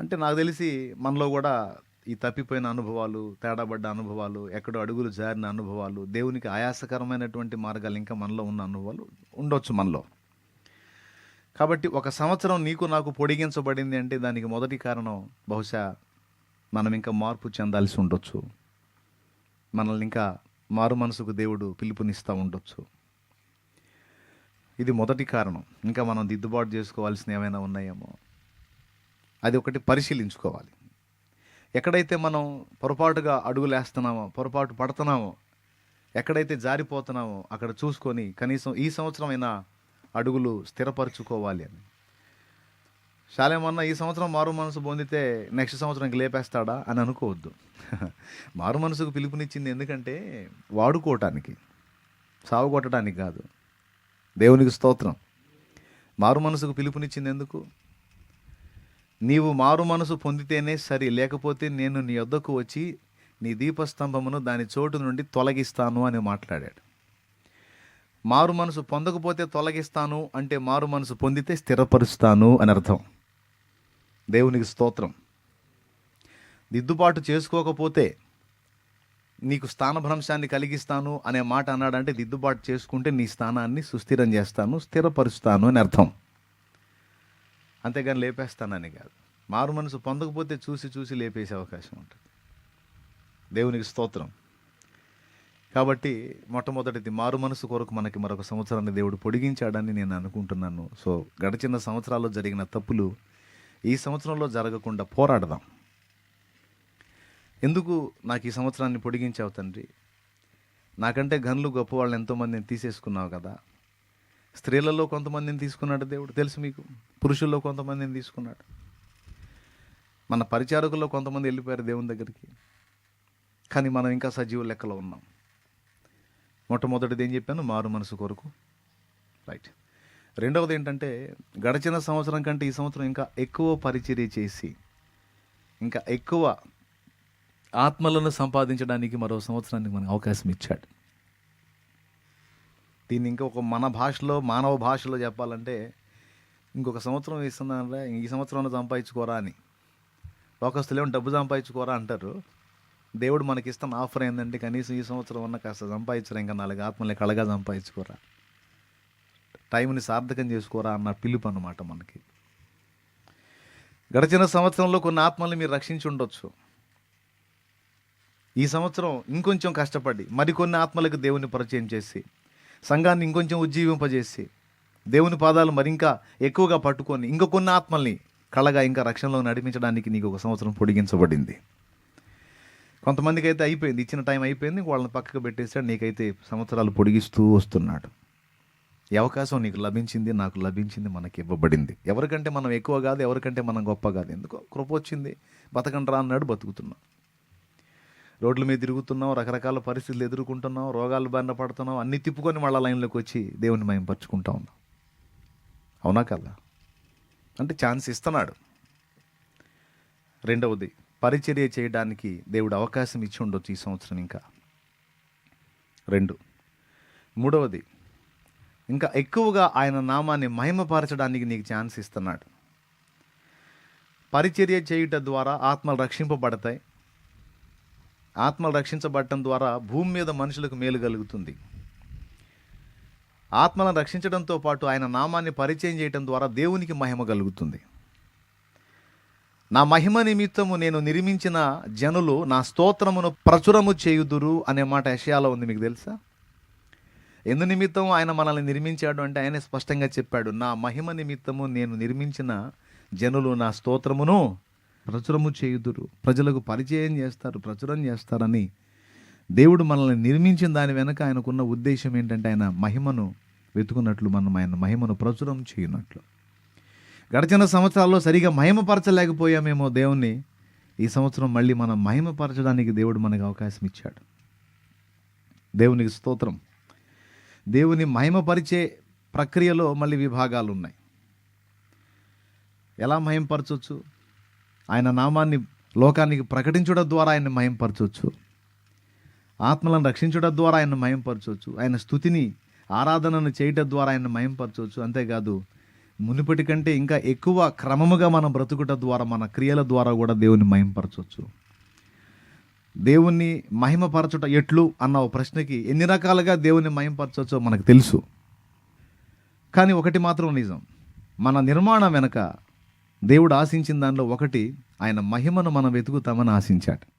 అంటే నాకు తెలిసి మనలో కూడా ఈ తప్పిపోయిన అనుభవాలు తేడాబడ్డ అనుభవాలు ఎక్కడో అడుగులు జారిన అనుభవాలు దేవునికి ఆయాసకరమైనటువంటి మార్గాలు ఇంకా మనలో ఉన్న అనుభవాలు ఉండొచ్చు మనలో. కాబట్టి ఒక సంవత్సరం నీకు నాకు పొడిగించబడింది అంటే దానికి మొదటి కారణం బహుశా మనం ఇంకా మార్పు చెందాల్సి ఉండొచ్చు. మనల్ని ఇంకా మారు మనసుకు దేవుడు పిలుపునిస్తూ ఉండొచ్చు. ఇది మొదటి కారణం. ఇంకా మనం దిద్దుబాటు చేసుకోవాల్సిన ఏమైనా ఉన్నాయేమో? అది ఒకటి పరిశీలించుకోవాలి. ఎక్కడైతే మనం పొరపాటుగా అడుగులేస్తున్నామో పొరపాటు పడుతున్నామో ఎక్కడైతే జారిపోతున్నామో అక్కడ చూసుకొని కనీసం ఈ సంవత్సరం అయినా అడుగులు స్థిరపరచుకోవాలి అని. శాలేమన్నా ఈ సంవత్సరం మారు మనసు పొందితే నెక్స్ట్ సంవత్సరంకి లేపేస్తాడా అని అనుకోవద్దు. మారు మనసుకు పిలుపునిచ్చింది ఎందుకంటే వాడుకోవటానికి సాగు కొట్టడానికి కాదు. దేవునికి స్తోత్రం. మారు మనసుకు పిలుపునిచ్చింది ఎందుకు? నీవు మారు మనసు పొందితేనే సరి లేకపోతే నేను నీ వద్దకు వచ్చి నీ దీపస్తంభమును దాని చోటు నుండి తొలగిస్తాను అని మాట్లాడాడు. మారు మనసు పొందకపోతే తొలగిస్తాను అంటే మారు మనసు పొందితే స్థిరపరుస్తాను అని అర్థం. దేవునికి స్తోత్రం. దిద్దుబాటు చేసుకోకపోతే నీకు స్థానభ్రంశాన్ని కలిగిస్తాను అనే మాట అన్నాడంటే దిద్దుబాటు చేసుకుంటే నీ స్థానాన్ని సుస్థిరం చేస్తాను స్థిరపరుస్తాను అని అర్థం. అంతేగాని లేపేస్తానని కాదు. మారు మనసు పొందకపోతే చూసి చూసి లేపేసే అవకాశం ఉంటుంది. దేవునికి స్తోత్రం. కాబట్టి మొట్టమొదటిది మారు మనసు కొరకు మనకి మరొక సంవత్సరాన్ని దేవుడు పొడిగించాడని నేను అనుకుంటున్నాను. సో గడిచిన సంవత్సరాల్లో జరిగిన తప్పులు ఈ సంవత్సరంలో జరగకుండా పోరాడదాం. ఎందుకు నాకు ఈ సంవత్సరాన్ని పొడిగించావు తండ్రి? నాకంటే గన్లు గొప్పవాళ్ళని ఎంతోమందిని తీసేసుకున్నావు కదా. స్త్రీలలో కొంతమందిని తీసుకున్నాడు దేవుడు. తెలుసు మీకు? పురుషుల్లో కొంతమందిని తీసుకున్నాడు. మన పరిచారకుల్లో కొంతమంది వెళ్ళిపోయారు దేవుని దగ్గరికి. కానీ మనం ఇంకా సజీవ లెక్కలో ఉన్నాం. మొట్టమొదటిది ఏం చెప్పాను? మారు మనసు కొరకు. రైట్ రెండవది ఏంటంటే గడిచిన సంవత్సరం కంటే ఈ సంవత్సరం ఇంకా ఎక్కువ పరిచర్య చేసి ఇంకా ఎక్కువ ఆత్మలను సంపాదించడానికి మరో సంవత్సరానికి మనకు అవకాశం ఇచ్చాడు. దీన్ని ఇంకా ఒక మన భాషలో మానవ భాషలో చెప్పాలంటే ఇంకొక సంవత్సరం ఇస్తున్నారా ఈ సంవత్సరంలో సంపాదించుకోరా అని. లోకస్తులు ఏమో డబ్బు సంపాదించుకోరా అంటారు. దేవుడు మనకి ఇస్తున్న ఆఫర్ ఏంటంటే కనీసం ఈ సంవత్సరం ఉన్న కాస్త సంపాదించరా ఇంకా నాలుగు ఆత్మలే కళగా సంపాదించుకోరా. టైంని సార్థకం చేసుకోరా అన్న పిలుపు అన్నమాట మనకి. గడిచిన సంవత్సరంలో కొన్ని ఆత్మల్ని మీరు రక్షించి ఉండొచ్చు. ఈ సంవత్సరం ఇంకొంచెం కష్టపడి మరికొన్ని ఆత్మలకు దేవుని పరిచయం చేసి సంఘాన్ని ఇంకొంచెం ఉజ్జీవింపజేసి దేవుని పాదాలు మరింకా ఎక్కువగా పట్టుకొని ఇంకా కొన్ని ఆత్మల్ని కళగా ఇంకా రక్షణలో నడిపించడానికి నీకు ఒక సంవత్సరం పొడిగించబడింది. కొంతమందికి అయితే అయిపోయింది. ఇచ్చిన టైం అయిపోయింది. వాళ్ళని పక్కకు పెట్టేసాడు నీకైతే సంవత్సరాలు పొడిగిస్తూ వస్తున్నాడు. ఈ అవకాశం నీకు లభించింది నాకు లభించింది మనకి ఇవ్వబడింది. ఎవరికంటే మనం ఎక్కువ కాదు ఎవరికంటే మనం గొప్ప కాదు. ఎందుకో కృప వచ్చింది. బతకండ్రా అన్నాడు బతుకుతున్నాం. రోడ్ల మీద తిరుగుతున్నాం రకరకాల పరిస్థితులు ఎదుర్కొంటున్నాం రోగాలు బారిన పడుతున్నాం అన్ని తిప్పుకొని మళ్ళీ లైన్లోకి వచ్చి దేవుని మేము పరుచుకుంటా ఉన్నాం. అవునా కదా అంటే ఛాన్స్ ఇస్తున్నాడు. రెండవది పరిచర్య చేయడానికి దేవుడు అవకాశం ఇచ్చి ఉండొచ్చు ఈ సంవత్సరం ఇంకా. రెండు మూడవది ఇంకా ఎక్కువగా ఆయన నామాన్ని మహిమపరచడానికి నీకు ఛాన్స్ ఇస్తున్నాడు. పరిచర్య చేయుట ద్వారా ఆత్మలు రక్షింపబడతాయి. ఆత్మలు రక్షించబడటం ద్వారా భూమి మీద మనుషులకు మేలు కలుగుతుంది. ఆత్మలను రక్షించడంతో పాటు ఆయన నామాన్ని పరిచయం చేయడం ద్వారా దేవునికి మహిమ కలుగుతుంది. నా మహిమ నిమిత్తము నేను నిర్మించిన జనులు నా స్తోత్రమును ప్రచురము చేయుదురు అనే మాట యషయాలో ఉంది మీకు తెలుసా? ఎందు నిమిత్తం ఆయన మనల్ని నిర్మించాడు అంటే ఆయనే స్పష్టంగా చెప్పాడు నా మహిమ నిమిత్తము నేను నిర్మించిన జనులు నా స్తోత్రమును ప్రచురము చేయుదురు. ప్రజలకు పరిచయం చేస్తారు ప్రచురం చేస్తారని దేవుడు మనల్ని నిర్మించిన దాని వెనక ఆయనకున్న ఉద్దేశం ఏంటంటే ఆయన మహిమను వెతుకున్నట్లు మనం ఆయన మహిమను ప్రచురం చేయనట్లు. గడిచిన సంవత్సరాల్లో సరిగా మహిమపరచలేకపోయామేమో దేవుణ్ణి. ఈ సంవత్సరం మళ్ళీ మనం మహిమపరచడానికి దేవుడు మనకు అవకాశం ఇచ్చాడు. దేవునికి స్తోత్రం. దేవుని మహిమపరిచే ప్రక్రియలో మళ్ళీ విభాగాలు ఉన్నాయి ఎలా మహిమపరచవచ్చు ఆయన నామాన్ని లోకానికి ప్రకటించడం ద్వారా ఆయన మయంపరచవచ్చు. ఆత్మలను రక్షించడం ద్వారా ఆయన మయంపరచవచ్చు. ఆయన స్థుతిని ఆరాధనను చేయటం ద్వారా ఆయన మయంపరచవచ్చు. అంతేకాదు మునుపటి కంటే ఇంకా ఎక్కువ క్రమముగా మనం బ్రతుకుట ద్వారా మన క్రియల ద్వారా కూడా దేవుని మహిమపరచవచ్చు దేవుణ్ణి మహిమపరచుట ఎట్లు అన్న ఒక ప్రశ్నకి ఎన్ని రకాలుగా దేవుని మహిమపరచవచ్చో మనకు తెలుసు. కానీ ఒకటి మాత్రం నిజం. మన నిర్మాణం వెనక దేవుడు ఆశించిన దానిలో ఒకటి ఆయన మహిమను మనం వెతుకుతామని ఆశించాడు.